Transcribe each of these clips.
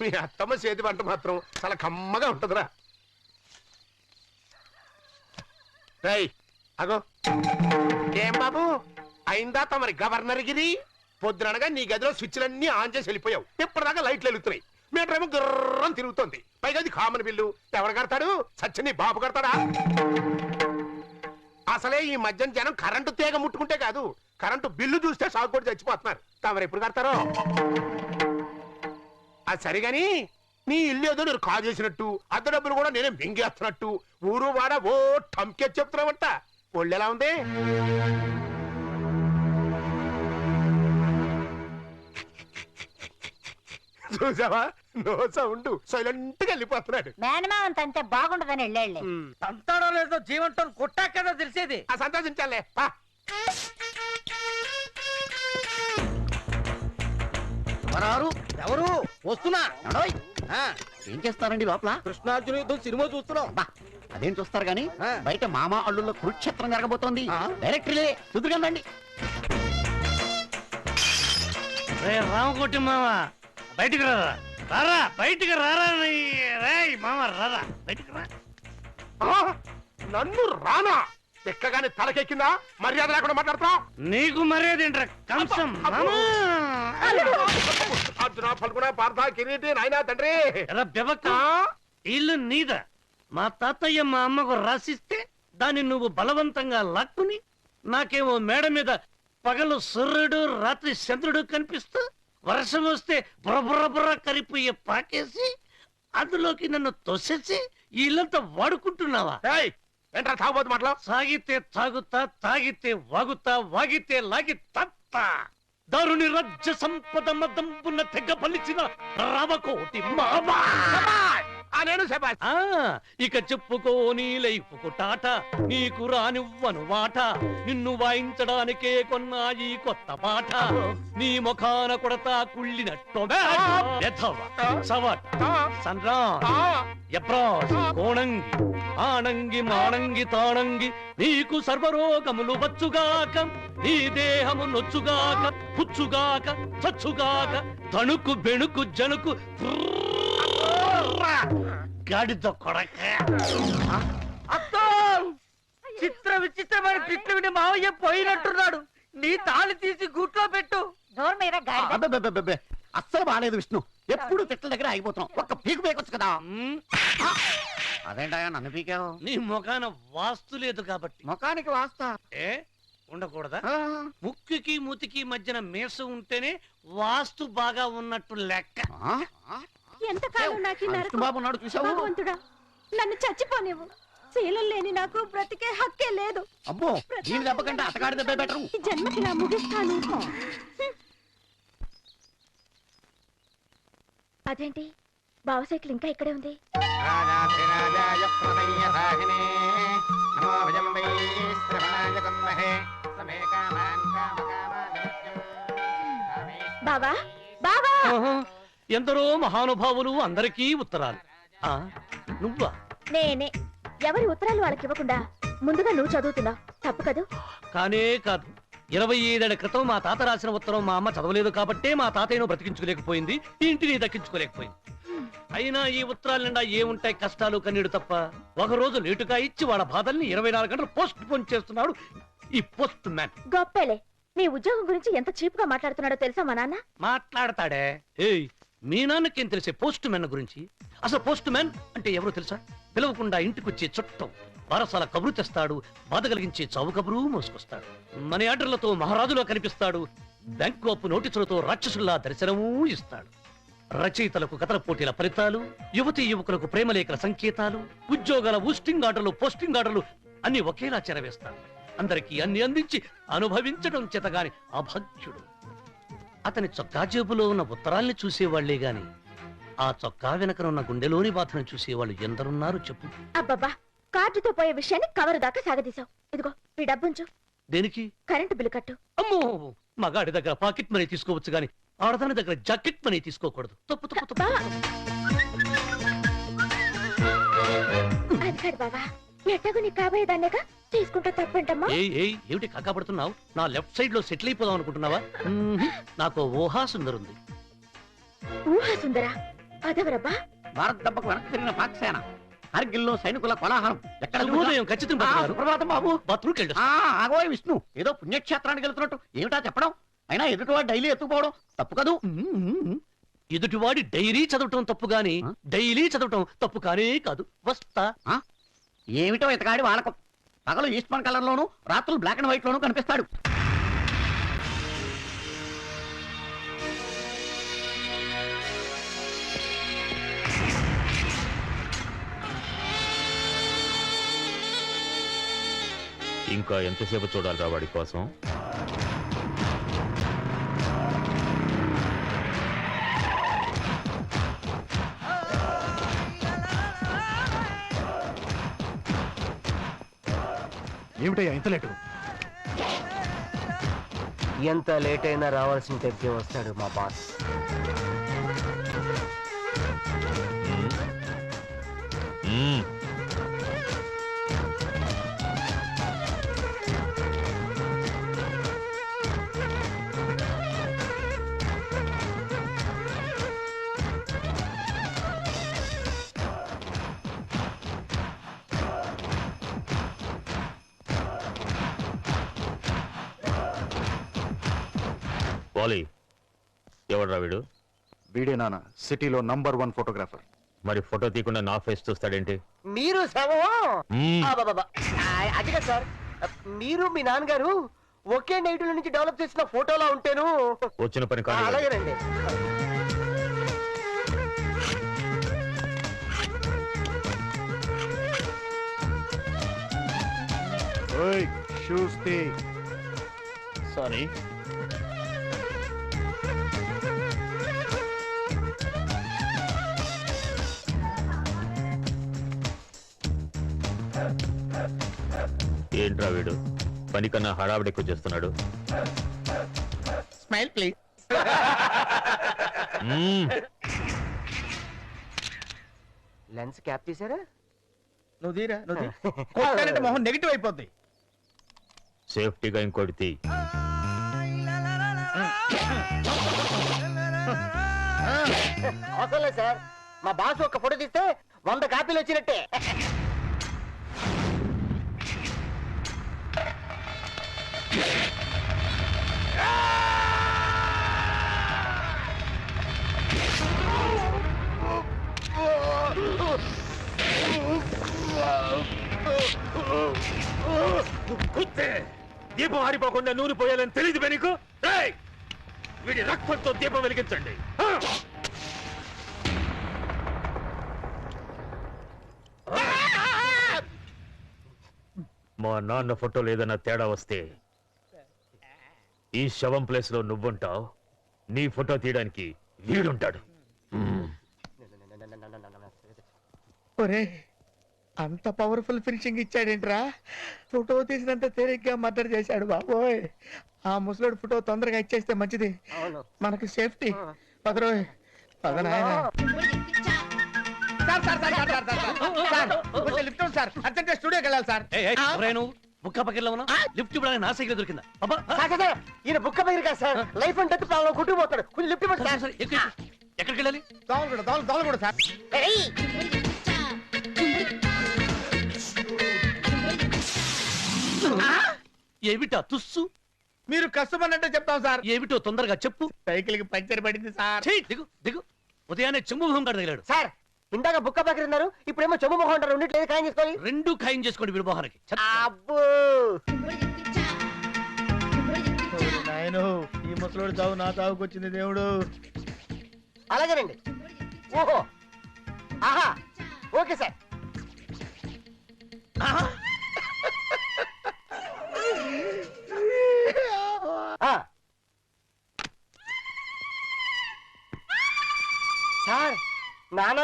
మీ అత్తమ్మ చేతి వంట మాత్రం చాలా కమ్మగా ఉంటుందిరా. రేయ్ అగో. ఏం బాబు? అయిందా తమరి గవర్నర్ గిరి? పొద్దుననగా నీ గదిలో స్విచ్లన్నీ ఆన్ చేసి వెళ్ళిపోయావు. ఇప్పటిదాకా లైట్లు వెలుగుతున్నాయి. మీటరేమో గుర్రం తిరుగుతుంది. పైగా అది కామన్ బిల్లు. ఎవరు కడతాడు? సచ్చని బాబు కడతాడా? అసలే ఈ మధ్యన జనం కరెంటు తీగ ముట్టుకుంటే కాదు కరెంటు బిల్లు చూస్తే సాగు కూడా చచ్చిపోతున్నారు. తమరు ఎప్పుడు కడతారో? అది సరిగాని నీ ఇల్లు ఏదో నేను కాల్ చేసినట్టు అద్దె డబ్బులు కూడా నేనే మింగేస్తున్నట్టు ఊరు వాడ ఓ టంకే చెప్తున్నావంట. ఒళ్ళు ఎలా ఉంది? చూసావా? నో సౌండ్ సైలెంట్గా వెళ్ళిపోతున్నాడు. మేనమావంత అంతే బాగుండదని వెళ్ళేళ్ళే తంతాడో లేదో జీవంతో కొట్టాక కదా తెలిసేది. ఆ సంతోషించాలే పా. ఎవరు? వస్తున్నా? ఆ, ఏం చేస్తారండి లోపల? కృష్ణార్జున యుద్ధం సినిమా చూస్తున్నాం. అబ్బా అదేం చూస్తారు గాని? ఆ. బయట మామ అల్లుల్లో కురుక్షేత్రం జరగబోతోంది. ఆ. రే రామకోటి మామ. బయటికి రారా? రారా బయటికి రారా నీ. రేయ్ మామ రారా. బయటికి రా. ఆ, నన్ను రానా? ఎక్కగానే తలకెక్కిందా? మర్యాద లేకుండా మాట్లాడుతున్నావు నీకు మర్యాద ఏంట్రా? కంసం. మామ. అర్జున ఫల్గుణ పార్థ కిరీటి నాయనా తండ్రి. ఇల్లు నీద? మా తాతయ్య మా అమ్మకు రాసిస్తే దాన్ని నువ్వు బలవంతంగా లాక్కుని నాకేమో మేడ మీద పగలు సూర్యుడు రాత్రి చంద్రుడు కనిపిస్తూ వర్షం వస్తే బుర్ర బుర్ర కరిపోయే పాకేసి అందులోకి నన్ను తోసేసి ఇల్లంతా వాడుకుంటున్నావా? ఏంట్రా తాగబోతు మాటలు? సాగితే తాగుతా తాగితే వాగుతా వాగితే లాగి తత్తా దారుని రాజ్య సంపద మదంపున తెగ పలిచిన రామకోటి మామా. ఆ నేను శబాష్. ఆ ఇక చెప్పుకో నీ లైఫ్కు టాట నీకు రానివ్వను వాట నిన్ను వాయించడానికే కొన్నా ఈ కొత్త పాట. నీ ముఖాన కొడతా కుళ్ళినట్టు సవట్ సన్రా ఎబ్రాస్ కోణంగి ఆనంగి మానంగి తాణంగి నీకు సర్వరోగములు వచ్చుగాక నీ దేహము నొచ్చుగాక పుచ్చుగాక చచ్చుగాక తణుకు బెణుకు గాడిద కొడక. అత్తో! చిత్ర విచిత్రమైన తిట్లు విని మావయ్య పోయినట్టున్నాడు. నీ తాళి తీసి గుట్లో పెట్టు. నోరు మీద గాడిద. అబ్బబ్బబ్బబ్బబ్బే. అస్సలు బాగాలేదు విష్ణు. ఎప్పుడు తిట్ల దగ్గర ఆగిపోతున్నాం ఒక్క పీకు పీకొచ్చు కదా మ్, అదేంటా నన్ను పీకావు? నీ ముఖాన వాస్తు లేదు కాబట్టి. ముఖానికి వాస్తా. ఏ? ఉండకూడదా? ఆ, ముక్కుకి మూతికి మధ్యన మేస ఉంటేనే వాస్తు బాగా ఉన్నట్టు లెక్క. ఆ, నాకు ఈ నరకం? ఉన్నాడు చూసావు భగవంతుడా నన్ను చచ్చిపోనివ్వు. శీలం లేని నాకు బ్రతికే హక్కే లేదు. అబ్బో దీని దెబ్బ కంటే అతగాడి దెబ్బ బెటరు. ఈ జన్మకి ఇలా ముగిస్తాను. అదేంటి? బావ సైకిల్ ఇంకా ఇక్కడే ఉంది. రాజాధిరాజాయ ప్రసయ్యసాహినే నమో విజంబై శ్రవణాయ కన్మహే సమే కామాన్ కామకామాన్ బావా? బావా? ఆహా, ఎందరో మహానుభావులు అందరికీ ఉత్తరాలు. ఆ నువ్వా? నేనే. ఎవరి ఉత్తరాలు వాళ్ళకి ఇవ్వకుండా ముందుగా నువ్వు చదువుతున్నావు. తప్పు కదూ? కానే కాదు. ఇరవై ఐదేళ్ళ క్రితం మా తాత రాసిన ఉత్తరం మా అమ్మ చదవలేదు కాబట్టే మా తాతయ్యను బ్రతికించుకోలేకపోయింది. ఇంటిని దక్కించుకోలేకపోయింది. అయినా ఈ ఉత్తరాల నిండా ఏముంటాయి కష్టాలు కన్నీడు తప్ప? ఒక రోజు లేటుగా ఇచ్చి వాళ్ళ బాధల్ని ఇరవై నాలుగు గంటలు పోస్ట్ పోన్ చేస్తున్నాడు ఈ పోస్ట్ మ్యాన్. గొప్పలే. నీ ఉద్యోగం గురించి ఎంత చీప్గా మాట్లాడుతున్నాడో తెలుసా మా నాన్న? మాట్లాడతాడే. ఏయ్ మీ నాన్నకేం తెలిసే పోస్ట్ మ్యాన్ గురించి? అసలు పోస్ట్ మ్యాన్ అంటే ఎవరో తెలుసా? పిలవకుండా ఇంటికొచ్చే చుట్టం బారసాల కబురు తెస్తాడు బాధ కలిగించే చావు కబురు మోసుకొస్తాడు. మనీ ఆర్డర్లతో మహారాజులో కనిపిస్తాడు బ్యాంకు అప్పు నోటీసులతో రాక్షసుల్లా దర్శనమూ ఇస్తాడు. రచయితలకు కథల పోటీల ఫలితాలు యువతి యువకులకు ప్రేమలేఖల సంకేతాలు ఉద్యోగాల ఊస్టింగ్ ఆర్డర్లు పోస్టింగ్ ఆర్డర్లు అన్ని ఒకేలా చెరవేస్తాడు. అందరికీ అన్ని అందించి అనుభవించడం చేతగాని అభాగ్యుడు. అతని చొక్కా జేబులో ఉన్న ఉత్తరాల్ని చూసేవాళ్ళే గాని ఆ చొక్కా వెనకనున్న గుండెలోని బాధను చూసేవాళ్ళు ఎందరున్నారు చెప్పు. అబ్బబ్బా కార్డుతో పోయే విషయాన్ని కవర్ దాకా సాగదీశావు. ఇదిగో ఈ డబ్బుంచు. దేనికి? కరెంటు బిల్లు కట్టు. అమ్మో మగాడి దగ్గర పాకెట్ మనీ తీసుకోవచ్చు గాని ఆడదాని దగ్గర జాకెట్ మనీ తీసుకోకూడదు. తప్పు తప్పు తప్పు బా. అది కాదు బావా ఎట్టగు కాబోయేదాన్నేగా తీసుకుంటే తప్పేంటమ్మా? ఏయ్ ఏయ్ ఏమిటి కాకపడుతున్నావు నా లెఫ్ట్ సైడ్లో సెటిల్ అయిపోదాం అనుకుంటున్నావా. నాకు ఊహా సుందరుంది ఊహా సుందరా అదెవరబ్బా? భారత దెబ్బకు వెనక్కి తిరిగిన పాకిస్తాన? కార్గిల్లో సైనికుల కోలాహలం. ఎక్కడ చూసినా- ఖచ్చితంగా ఆ, సుప్రభాతం బాబు. బాత్రూమ్కి. ఆ ఆగోయ్ విష్ణు. ఏదో పుణ్యక్షేత్రానికి వెళ్తున్నట్టు. ఏమిటా చెప్పడం? అయినా ఎదుటివాడు డైలీ ఎత్తుకుపోవడం తప్పు కదూ? ఎదుటివాడి డైరీ చదవటం తప్పు గాని ఆ? డైలీ చదవటం తప్పు కానే కాదు. వస్తా. ఏమిటో ఇతగాడి వాడకం పగలు ఈస్ట్మన్ కలర్ లోను రాత్రులు బ్లాక్ అండ్ వైట్ లోను కనిపిస్తాడు. ఇంకా ఎంతసేపు చూడాలిరా వాడి కోసం? ఏమిటయ్యా ఇంత లేటు ఎంత లేట్ అయినా రావాల్సిన టైంకి వస్తాడు మా బాస్ మ్మ్. పోలీ. ఎవడ్రా వీడు? వీడే నాన్న సిటీలో నంబర్ వన్ ఫోటోగ్రాఫర్. మరి ఫోటో తీయకుండా నా ఫేస్ చూస్తాడేంటి? మీరు శవం మ్మ్. అబ్బబ్బబ్బ. ఆ, అది కదా సార్. మీరు మీ నాన్నగారు ఒకే నెగిటివ్ నుంచి డెవలప్ చేసిన ఫోటోలా ఉంటేను వచ్చిన పని ఆ, కాదు. అలాగేనండి. ఓయ్ షూస్ తీ. సారీ ఏంట్రా వీడు? పని కన్నా హడావిడి ఎక్కువ చేస్తున్నాడు. Smile please. Hmm. Lens cap తీసారా? నువ్వు తీరా? నువ్వు కొట్టానంటే మొహం నెగిటివ్ అయిపోద్ది. సేఫ్టీగా ఇంకోటి తీ. అవసరం లేదు సార్. మా బాస్ ఒక ఫోటో తీస్తే వంద కాపీలు వచ్చినట్టే. దీపం ఆరిపోకుండా నూనె పోయాలని తెలియదు నీకు? వీడి రక్తంతో దీపం వెలిగించండి. మా నాన్న ఫోటోలు ఏదైనా తేడా వస్తే ఈ శవం ప్లేస్లో నువ్వుంటావు నీ ఫోటో తీయడానికి వీడుంటాడు. ఒరే అంత పవర్ఫుల్ ఫినిషింగ్ ఇచ్చాడేంట్రా? ఫోటో తీసినంత తేలిగ్గా మర్డర్ చేశాడు బాబోయ్. ఆ ముసలోడు ఫోటో తొందరగా ఇచ్చేస్తే మంచిది. మనకి సేఫ్టీ పదరోయ్ పద నాయనా sir sir sir sir sir sir sir కొంచెం లిఫ్ట్ ఉంది సార్. అర్జెంట్ స్టూడియోకి వెళ్ళాలి సార్. బుక్క పక్కన ఉన్నా లిఫ్ట్ ఇవ్వడానికి నా సైకిల్ దొరికిందా? అబ్బా! ఆ, సార్, సార్, సార్, ఈయన బుక్క పగిరి కాదు sir. Life and death problem కుట్టుకుపోతాడు కొంచెం లిఫ్ట్ ఇవ్వండి సరే, సార్. సరే, ఎక్కు, ఎక్కు. ఎక్కడికి వెళ్ళాలి? సార్! ఏమిటా తుస్సు? మీరు కష్టమని అంటే చెప్తాం సార్. ఏమిటో తొందరగా చెప్పు. సైకిల్కి పంచర్ పడింది సార్. దిగు దిగు. ఉదయాన్నే చెంబు తగిలాడు. సార్ ఇందాక బుక్క పగిరి ఉన్నారు ఇప్పుడేమో చెమ్ము మొహం ఉంటారు రెండిట్లేదు ఖాయం చేసుకోవాలి? రెండు ఖాయం చేసుకోండి వీడి మొహానికి. చెత్త. అబ్బో! నాయను ఈ ముసలోడు చావు నా చావుకు వచ్చింది దేవుడు. అలాగేనండి. ఓహో! ఆహా! Okay sir. ఆ.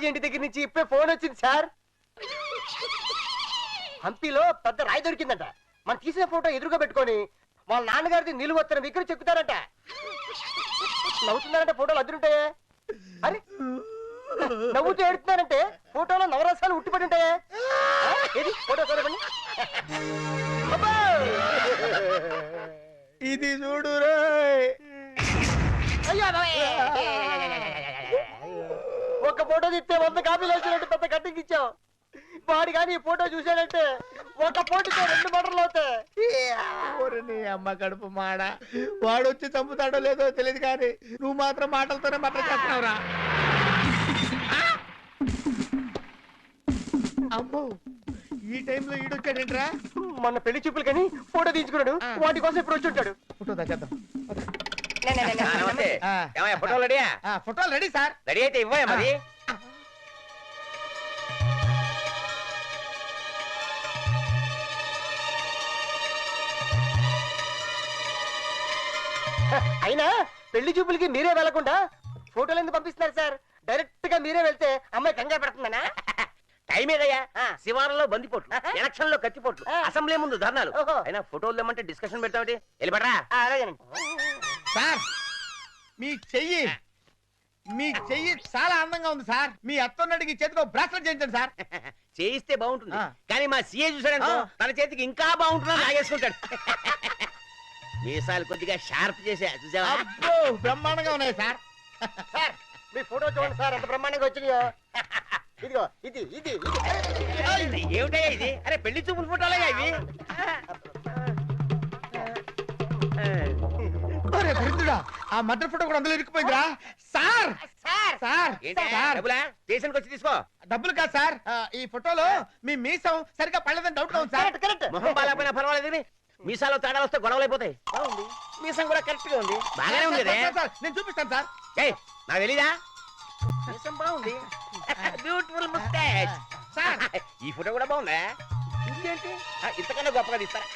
నానాజీ ఇంటి దగ్గర నుంచి ఇప్పుడే ఫోన్ వచ్చింది సార్. హంపీలో పెద్ద రాయి దొరికిందంట. మనం తీసిన ఫోటో ఎదురుగా పెట్టుకొని వాళ్ళ నాన్నగారిది నిలువ వస్తున్న విగ్రహం చెక్కుతారంట. నవ్వుతున్నారంటే ఫోటోలు అదురుంటాయే అరే నవ్వుతూ ఏడుతున్నారంటే ఫోటోలో నవరసాలు ఉట్టిపడి ఉంటాయే? ఏది? ఫోటో చూడండి! ఇది చూడు రేయ్. అయ్యో. ఒక ఫోటో తీస్తే వంద కాపీలు వచ్చినట్టు పెద్ద కట్టింగ్ ఇచ్చావు. వాడు కానీ ఈ ఫోటో చూశాడంటే ఒక ఫోటోతో రెండు మటర్లు అవుతాయి. నీ అమ్మ కడుపు మాడ. వాడు వచ్చి చంపుతాడో లేదో తెలియదు కానీ నువ్వు మాత్రం మాటలతోనే మటర్ చేస్తున్నావురా! అమ్మో ఈ టైంలో ఈడొచ్చాడేంట్రా మన పెళ్ళి చూపులు కానీ ఫోటో తీయించుకున్నాడు. ఆ. వాటి కోసం ఇప్పుడు వచ్చి ఉంటాడు. ఫోటో దగ్గర ఫోటోలు రెడీయా? ఫోటోలు రెడీ సార్. రెడీ అయితే ఇవ్వయా మరి. అయినా పెళ్ళి చూపులకి మీరే వెళ్ళకుండా ఫోటోలు ఎందుకు పంపిస్తున్నారు సార్? డైరెక్ట్గా మీరే వెళ్తే అమ్మాయి కంగారు పడుతుందనా? టైం ఏదయ్యా శివారంలో బందిపోట్లు ఎలక్షన్లో కత్తిపోట్లు. అసెంబ్లీ ముందు ధర్నాలు. అయినా ఫోటోలు తెమ్మంటే డిస్కషన్ పెడతామంటే వెళ్ళిపడరా. అలాగేనండి. సార్ మీ చెయ్యి మీ చెయ్యి చాలా అందంగా ఉంది సార్. మీ అత్తన్నడికి చేతిలో బ్రాస్లెట్ చేయించండి సార్. చేయిస్తే బాగుంటుంది. ఆ. కానీ మా సీఏ చూసాడనుకో ఆ. తన చేతికి ఇంకా బాగుంటుందని లాగేసుకుంటాడు. మీసాలు కొద్దిగా షార్ప్ చేసా చూసావా? అబ్బో బ్రహ్మాండంగా ఉన్నాయి సార్. సార్ మీ ఫోటో చూడండి సార్ ఎంత బ్రహ్మాండంగా వచ్చినాయో. ఇదిగో ఇది ఇది ఇది. ఏమిటయ్యా ఇది? అరే పెళ్ళి చూపుల ఫోటోలే ఇవి. ఒరే దరిద్రుడా, ఆ మదర్ ఫోటో కూడా అందులో ఇరుక్కుపోయిందిరా. సార్! సార్! సార్! ఏంటి? సార్! డబ్బులా? స్టేషన్కి వచ్చి తీసుకో. డబ్బులు కాదు సార్. ఆ, ఈ ఫోటోలో మీ మీసం సరిగ్గా పడలేదని డౌట్గా ఉంది సార్. Correct correct. మొహం బాగాలేకపోయినా పర్వాలేదు కానీ మీసాలో తేడా వస్తే గొడవలు అయిపోతాయి. బాగుంది. మీసం కూడా కరెక్ట్గా ఉంది. బాగానే ఉంది సార్, సార్, సార్, నేను చూపిస్తాను సార్. ఏయ్ నాకు తెలీదా? మీసం బాగుంది. Beautiful moustache sir. ఈ ఫోటో కూడా బాగుందా? ఇంకేంటి ఆ, ఇంతకన్నా గొప్పగా తీస్తారా?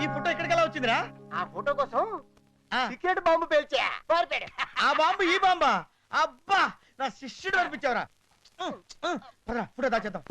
ఈ ఫోటో ఇక్కడికి ఎలా వచ్చిందిరా ఆ ఫోటో కోసం ఆ, టికెట్ బాంబు పేల్చా పారిపోయాడు ఆ బాంబు ఈ బాంబా అబ్బా నా శిష్యుడు అనిపించావురా ఫోటో దాచేద్దాం